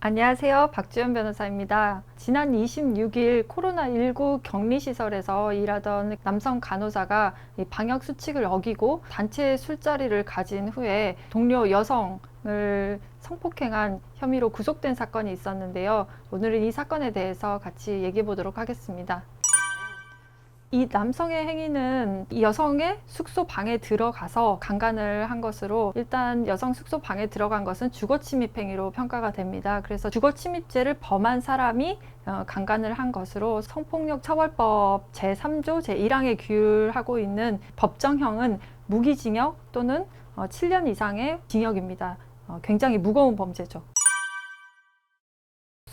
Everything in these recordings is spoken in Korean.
안녕하세요. 박주연 변호사입니다. 지난 26일 코로나19 격리시설에서 일하던 남성 간호사가 이 방역 수칙을 어기고 단체 술자리를 가진 후에 동료 여성을 성폭행한 혐의로 구속된 사건이 있었는데요. 오늘은 이 사건에 대해서 같이 얘기해 보도록 하겠습니다. 이 남성의 행위는 이 여성의 숙소 방에 들어가서 강간을 한 것으로 일단 여성 숙소 방에 들어간 것은 주거 침입 행위로 평가가 됩니다. 그래서 주거 침입죄를 범한 사람이 어, 강간을 한 것으로 성폭력 처벌법 제3조 제1항에 규율하고 있는 법정형은 무기징역 또는 어, 7년 이상의 징역입니다. 어, 굉장히 무거운 범죄죠.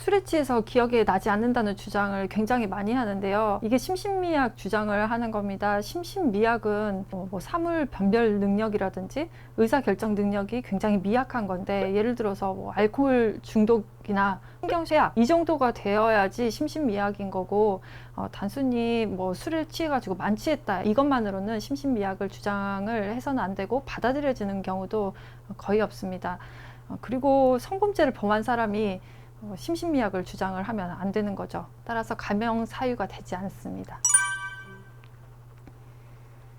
술에 취해서 기억에 나지 않는다는 주장을 굉장히 많이 하는데요. 이게 심신미약 주장을 하는 겁니다. 심신미약은 뭐, 뭐 사물 변별 능력이라든지 의사 결정 능력이 굉장히 미약한 건데 예를 들어서 뭐 알코올 중독이나 신경쇠약 이 정도가 되어야지 심신미약인 거고 어, 단순히 뭐 술에 취해가지고 만취했다 이것만으로는 심신미약을 주장을 해서는 안 되고 받아들여지는 경우도 거의 없습니다. 어, 그리고 성범죄를 범한 사람이 어, 심신미약을 주장을 하면 안 되는 거죠. 따라서 감형 사유가 되지 않습니다.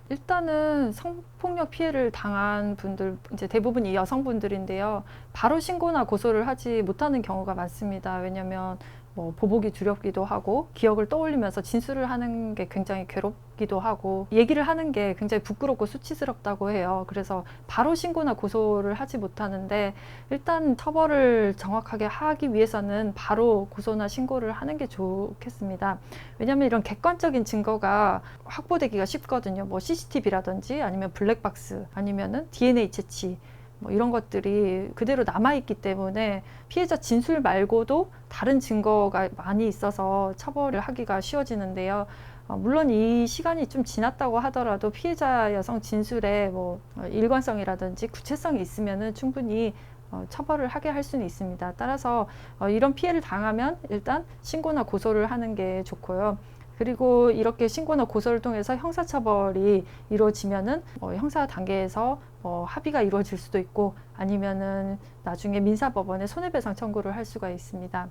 일단은 성폭력 피해를 당한 분들 이제 대부분이 여성분들인데요. 바로 신고나 고소를 하지 못하는 경우가 많습니다. 왜냐하면 뭐 보복이 두렵기도 하고 기억을 떠올리면서 진술을 하는 게 굉장히 괴롭기도 하고 얘기를 하는 게 굉장히 부끄럽고 수치스럽다고 해요. 그래서 바로 신고나 고소를 하지 못하는데 일단 처벌을 정확하게 하기 위해서는 바로 고소나 신고를 하는 게 좋겠습니다. 왜냐하면 이런 객관적인 증거가 확보되기가 쉽거든요. 뭐 CCTV라든지 아니면 블랙박스 아니면은 DNA 채취 뭐 이런 것들이 그대로 남아있기 때문에 피해자 진술 말고도 다른 증거가 많이 있어서 처벌을 하기가 쉬워지는데요. 어, 물론 이 시간이 좀 지났다고 하더라도 피해자 여성 진술에 뭐 어, 일관성이라든지 구체성이 있으면은 충분히 어, 처벌을 하게 할 수는 있습니다. 따라서 어, 이런 피해를 당하면 일단 신고나 고소를 하는 게 좋고요. 그리고 이렇게 신고나 고소를 통해서 형사처벌이 이루어지면은 어, 형사 단계에서 어, 합의가 이루어질 수도 있고 아니면은 나중에 민사법원에 손해배상 청구를 할 수가 있습니다.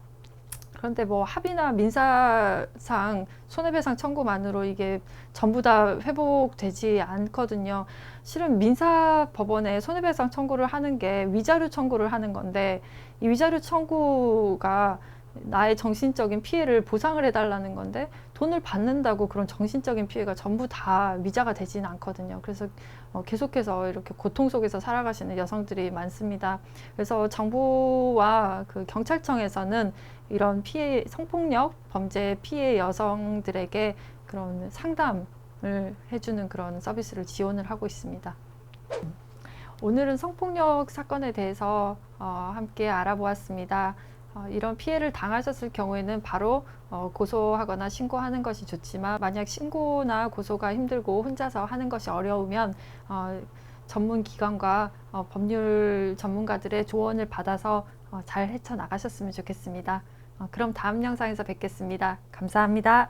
그런데 뭐 합의나 민사상 손해배상 청구만으로 이게 전부 다 회복되지 않거든요. 실은 민사법원에 손해배상 청구를 하는 게 위자료 청구를 하는 건데 이 위자료 청구가 나의 정신적인 피해를 보상을 해달라는 건데 돈을 받는다고 그런 정신적인 피해가 전부 다 위자가 되지는 않거든요. 그래서 어, 계속해서 이렇게 고통 속에서 살아가시는 여성들이 많습니다. 그래서 정부와 그 경찰청에서는 이런 피해 성폭력 범죄 피해 여성들에게 그런 상담을 해주는 그런 서비스를 지원을 하고 있습니다. 오늘은 성폭력 사건에 대해서 어, 함께 알아보았습니다. 어, 이런 피해를 당하셨을 경우에는 바로 어, 고소하거나 신고하는 것이 좋지만 만약 신고나 고소가 힘들고 혼자서 하는 것이 어려우면 어, 전문 기관과 어, 법률 전문가들의 조언을 받아서 어, 잘 헤쳐 나가셨으면 좋겠습니다. 어, 그럼 다음 영상에서 뵙겠습니다. 감사합니다.